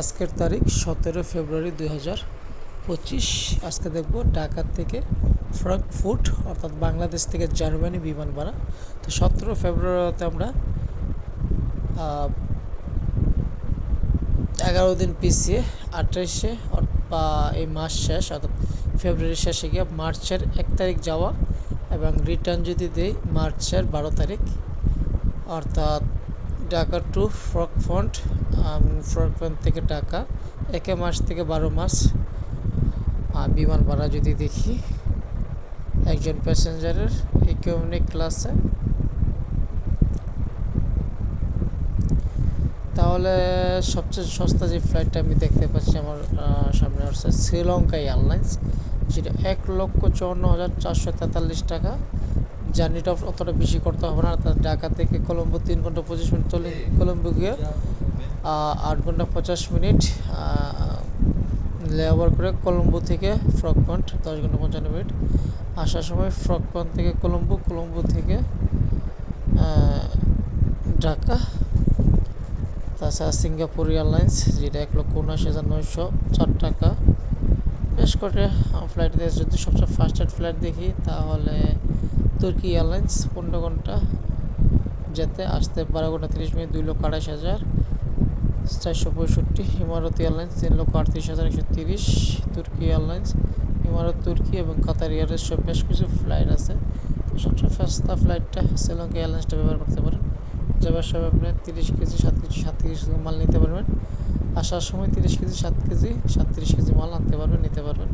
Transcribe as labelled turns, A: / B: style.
A: আজকের তারিখ সতেরো ফেব্রুয়ারি দুই হাজার পঁচিশ। আজকে দেখব ঢাকা থেকে ফ্রাঙ্কফুট অর্থাৎ বাংলাদেশ থেকে জার্মানি বিমান ভাড়া। তো সতেরো ফেব্রুয়ারিতে আমরা এগারো দিন পিছিয়ে আঠাইশে বা এই মাস শেষ, অর্থাৎ ফেব্রুয়ারির শেষে গিয়ে মার্চের এক তারিখ যাওয়া এবং রিটার্ন যদি দেই মার্চের বারো তারিখ, অর্থাৎ ঢাকা টু ফ্রকফ্রন্ট ফ্রকফ্রন্ট থেকে ঢাকা, একে মাস থেকে বারো মাস। বিমান ভাড়া যদি দেখি, একজন প্যাসেঞ্জারের ইকোনমিক ক্লাসে তাহলে সবচেয়ে সস্তা যে ফ্লাইটটা আমি দেখতে পাচ্ছি আমার সামনে আসছে শ্রীলঙ্কা এয়ারলাইন্স যেটা এক লক্ষ চুয়ান্ন হাজার চারশো তেতাল্লিশ টাকা। জার্নিটা অতটা বেশি করতে হবে না। অর্থাৎ ঢাকা থেকে কলম্বো তিন ঘণ্টা পঁচিশ মিনিট চলে কলম্বো গিয়ে আট ঘণ্টা পঞ্চাশ মিনিট লেবার করে কলম্বো থেকে ফ্রক পয়েন্ট দশ ঘণ্টা পঞ্চান্ন মিনিট। আসার সময় ফ্রক পয়েন্ট থেকে কলম্বো কলম্বো থেকে ঢাকা। তাছাড়া সিঙ্গাপুর এয়ারলাইন্স, যেটা এক লক্ষ উনআশি হাজার নয়শো চার টাকা। বেশ করে ফ্লাইট দিয়ে যদি সবচেয়ে ফাস্টেস্ট ফ্লাইট দেখি, তাহলে তুর্কি এয়ারলাইন্স পনেরো ঘণ্টা যেতে আসতে বারো ঘণ্টা তিরিশ মিনিট, দুই লক্ষ আড়াইশ হাজার চারশো পঁয়ষট্টি। ইমারত এয়ারলাইন্স তিন লক্ষ আটত্রিশ হাজার একশো তিরিশ। তুর্কি এয়ারলাইন্স, ইমারত তুর্কি এবং কাতার এয়ারলাইন্স সব বেশ কিছু ফ্লাইট আছে। সবচেয়ে সস্তা ফ্লাইটটা শ্রীলঙ্কা এয়ারলাইন্সটা ব্যবহার করতে পারেন। যাবার সময় আপনি তিরিশ কেজি সাত কেজি সাত কেজি মাল নিতে পারবেন। আসার সময় তিরিশ কেজি, সাত কেজি, সাতত্রিশ কেজি মাল আনতে পারবেন, নিতে পারবেন।